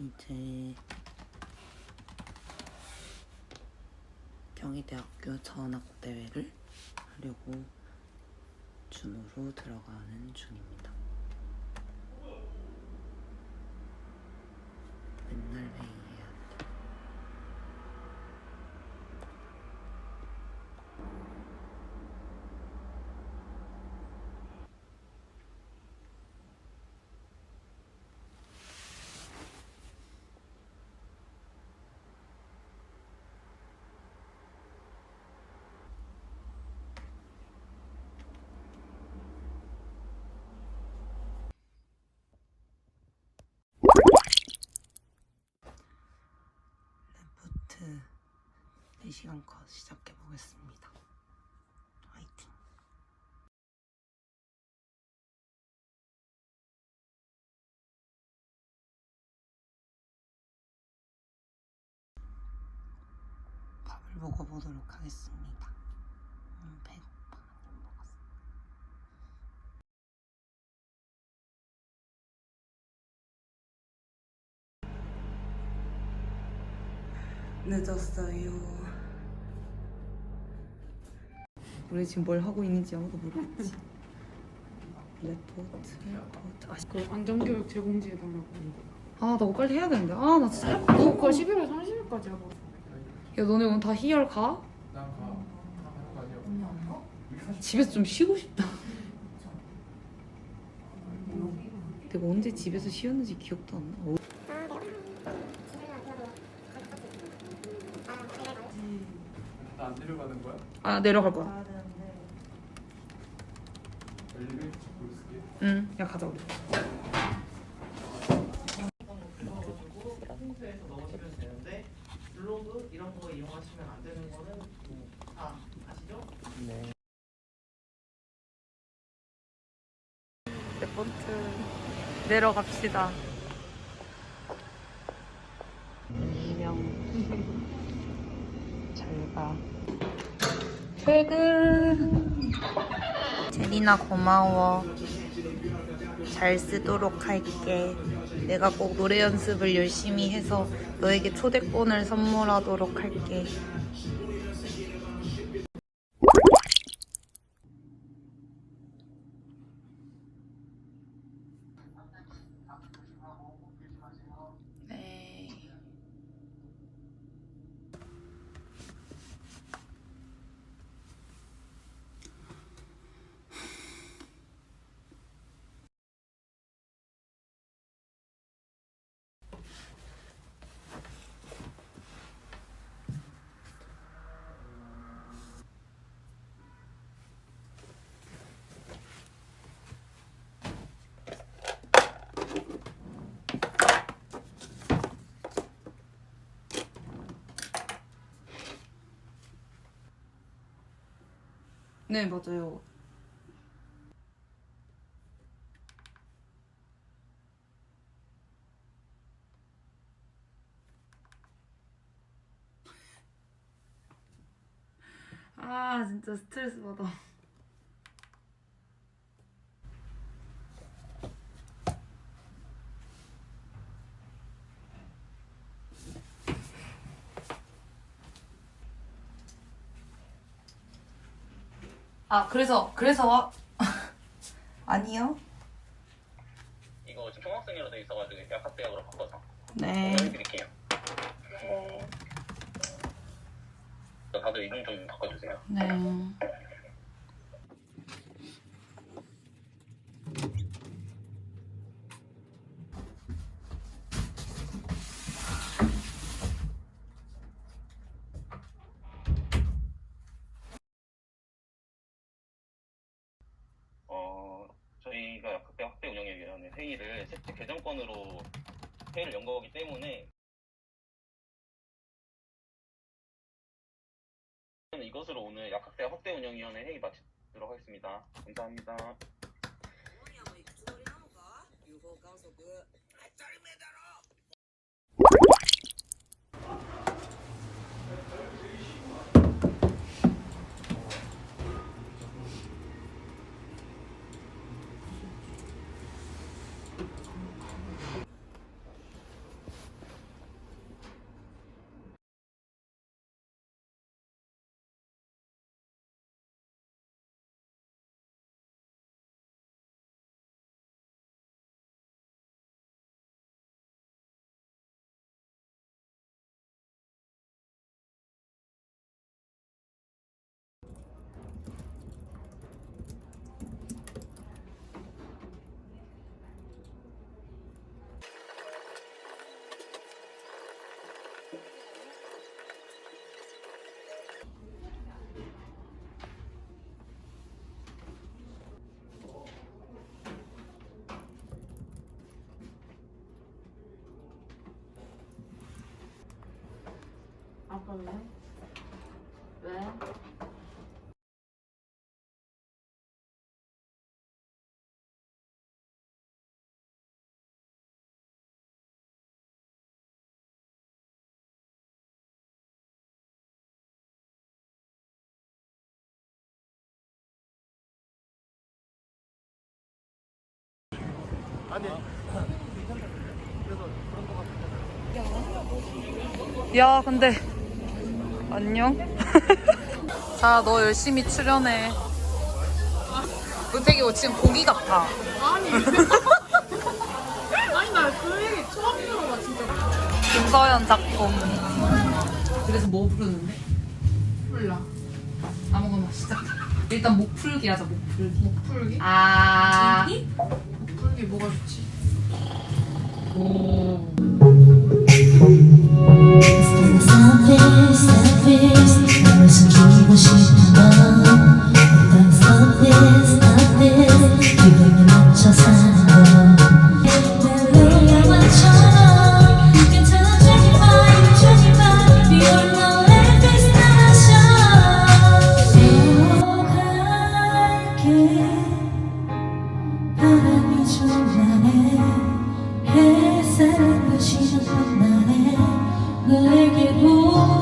이제 경희대학교 전학대회를 하려고 준으로 들어가는 중입니다. 맨날 회의해야 돼. 레포트 4시간 컷 시작해 보겠습니다. 화이팅! 밥을 먹어보도록 하겠습니다. 음, 배고파. 안 먹었어. 늦었어요. 우리 지금 뭘 하고 있는지 아무도 모르겠지. 레포트, 레포트. 아, 씨. 그 안전교육 제공지해달라고 아, 나 빨리 해야 되는데. 아, 나 진짜. 야, 너 그거 11월 30일까지 하고 너네 오늘 다 희열 가? 집에서 좀 쉬고 싶다. 내가 언제 집에서 쉬었는지 기억도 안 나. 어, 안 내려가는 거야? 아, 내려갈 거야. 엘리베이터 찍고 있을게. 응, 야, 가자, 우리. 홈페이지에서 넣으시면 되는데 블로그 이런 거 이용하시면 안 되는 거는 다 아시죠? 레포트 내려갑시다. 이명 잘 가. 퇴근. 제리나 고마워. 잘 쓰도록 할게. 내가 꼭 노래 연습을 열심히 해서 너에게 초대권을 선물하도록 할게. 네. 네, 맞아요. 아, 진짜 스트레스 받아. 아, 그래서, 그래서 와. 아니요. 이거 지금 총학생이라 돼 있어가지고 약학대학으로 바꿔서 네. 보내드릴게요. 다들 이름 좀 바꿔주세요. 네. 어, 저희가 약학대 학대 운영위원회 회의를 세트 개정권으로 회의를 연 거기 때문에 이것으로 오늘 약학대 학대 운영위원회 회의 마치도록 하겠습니다. 감사합니다. 없네. 왜? 아니 그래서 그런 거 같은데 야 근데 안녕. 자, 너 열심히 출연해. 루택이 너 지금 고기 같아. 아니. 아니, 나 그게 처음 들어봐, 진짜. 김서연 작품. 그래서 뭐 부르는데? 몰라. 아무거나 시작. 일단 목 풀기 하자, 목 풀기. 목 풀기? 아. 목 풀기 뭐가 좋지? 오. 사랑도 시작한 날에 너에게 보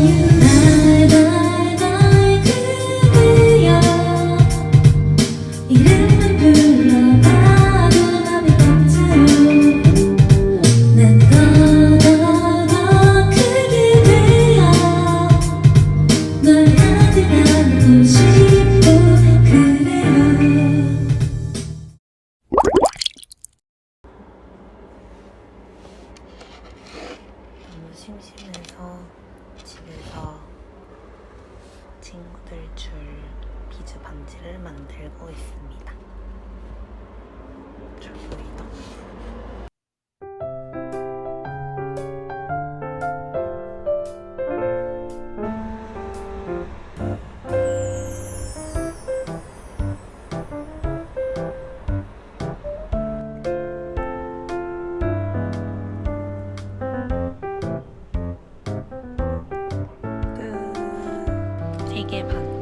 you. এগিয়ে ভাগ।